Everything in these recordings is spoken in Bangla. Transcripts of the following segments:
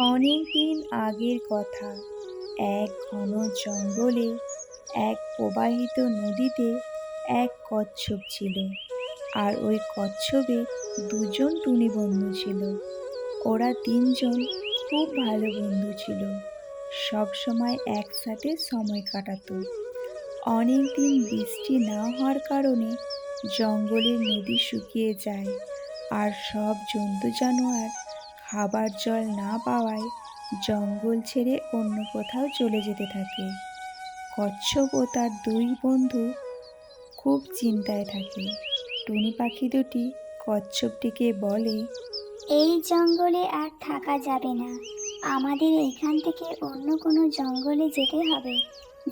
অনেক দিন আগের কথা। এক ঘন জঙ্গলে, এক প্রবাহিত নদীতে এক কচ্ছপ ছিল। আর ওই কচ্ছপে দুজন টুনি বন্ধু ছিল। ওরা তিনজন খুব ভালো বন্ধু ছিল। সব সময় একসাথে সময় কাটাতো। অনেক দিন বৃষ্টি না হওয়ার কারণে জঙ্গলের নদী শুকিয়ে যায়। আর সব জন্তু জানোয়ার খাবার জল না পাওয়ায় জঙ্গল ছেড়ে অন্য কোথাও চলে যেতে থাকে। কচ্ছপ ও তার দুই বন্ধু খুব চিন্তায় থাকে। টুনি পাখি দুটি কচ্ছপটিকে বলে, এই জঙ্গলে আর থাকা যাবে না। আমাদের এখান থেকে অন্য কোনো জঙ্গলে যেতে হবে,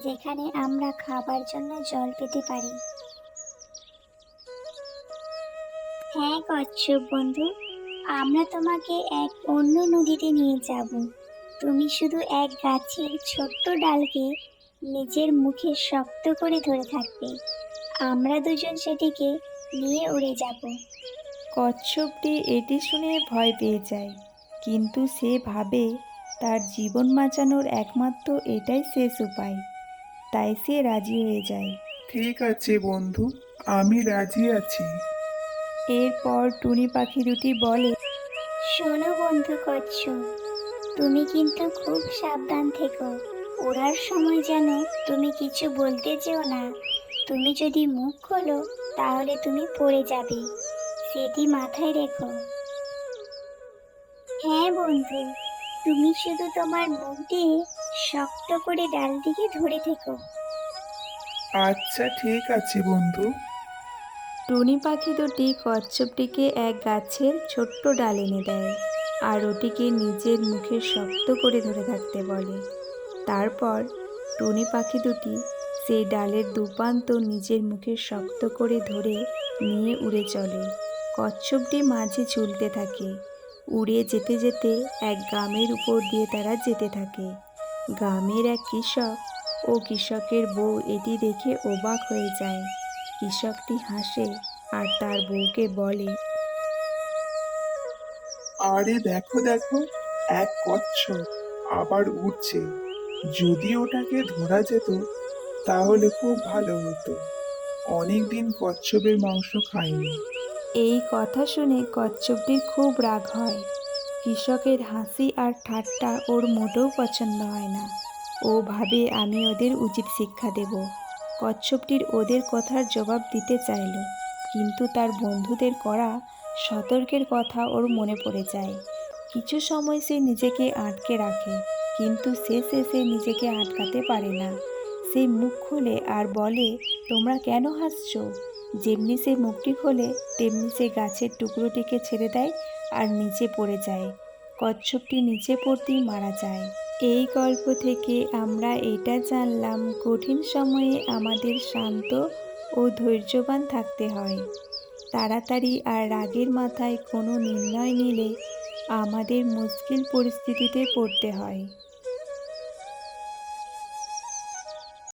যেখানে আমরা খাবার জন্য জল পেতে পারি। হ্যাঁ কচ্ছপ বন্ধু আমরা তোমাকে এক অন্য নদীতে নিয়ে যাব। তুমি শুধু এক গাছের ছোট্ট ডালকে নিজের মুখে শক্ত করে ধরে থাকবে। আমরা দুজন সেটিকে নিয়ে উড়ে যাব। কচ্ছপটি এটি শুনে ভয় পেয়ে যায় কিন্তু সে ভাবে তার জীবন বাঁচানোর একমাত্র এটাই শেষ উপায়। তাই সে রাজি হয়ে যায়। ঠিক আছে বন্ধু আমি রাজি আছি। এরপর টুনি পাখি দুটি বলে শোনো বন্ধু কচ্ছপ তুমি কিন্তু খুব সাবধান থেকো। ওড়ার সময় যেন তুমি কিছু বলতে যেও না। তুমি যদি মুখ খোলো তাহলে তুমি পড়ে যাবে। সেটি মাথায় রেখো। হ্যাঁ বন্ধু তুমি শুধু তোমার মুখ দিয়ে শক্ত করে ডালটিকে ধরে থেকো। আচ্ছা ঠিক আছে বন্ধু। টুনি পাখি দুটি কচ্ছপটিকে এক গাছের ছোট্ট ডাল এনে দেয় আর ওটিকে নিজের মুখে শক্ত করে ধরে থাকতে বলে। তারপর টুনি পাখি দুটি সেই ডালের দুপান্ত নিজের মুখে শক্ত করে ধরে নিয়ে উড়ে চলে। কচ্ছপটি মাঝে ঝুলতে থাকে। উড়ে যেতে যেতে এক গ্রামের উপর দিয়ে তারা যেতে থাকে। গ্রামের এক কৃষক ও কৃষকের বউ এটি দেখে অবাক হয়ে যায়। কৃষকটি হাসে আর তার বউকে বলে আরে দেখো দেখো এক কচ্ছপ আবার উঠছে যদি ওটাকে ধরা যেত তাহলে খুব ভালো হতো। অনেকদিন কচ্ছপের মাংস খাইনি। এই কথা শুনে কচ্ছপটির খুব রাগ হয়। কৃষকের হাসি আর ঠাট্টা ওর মোটেও পছন্দ হয় না। ও ভাবে আমি ওদের উচিত শিক্ষা দেব। কচ্ছপটির ওদের কথার জবাব দিতে চাইল, কিন্তু তার বন্ধুদের করা সতর্কের কথা ওর মনে পড়ে যায়। কিছু সময় সে নিজেকে আটকে রাখে, কিন্তু শেষে সে নিজেকে আটকাতে পারে না। সে মুখ খোলে আর বলে, তোমরা কেন হাসছো? যেমনি সে মুখটি খোলে, তেমনি সে গাছের টুকরোটিকে ছেড়ে দেয় আর নিচে পড়ে যায়। কচ্ছপটি নিচে পড়তেই মারা যায়। এই গল্প থেকে আমরা এটা জানলাম, কঠিন সময়ে আমাদের শান্ত ও ধৈর্যবান থাকতে হয়। তাড়াতাড়ি আর রাগের মাথায় কোনো নির্ণয় নিলে আমাদের মুশকিল পরিস্থিতিতে পড়তে হয়।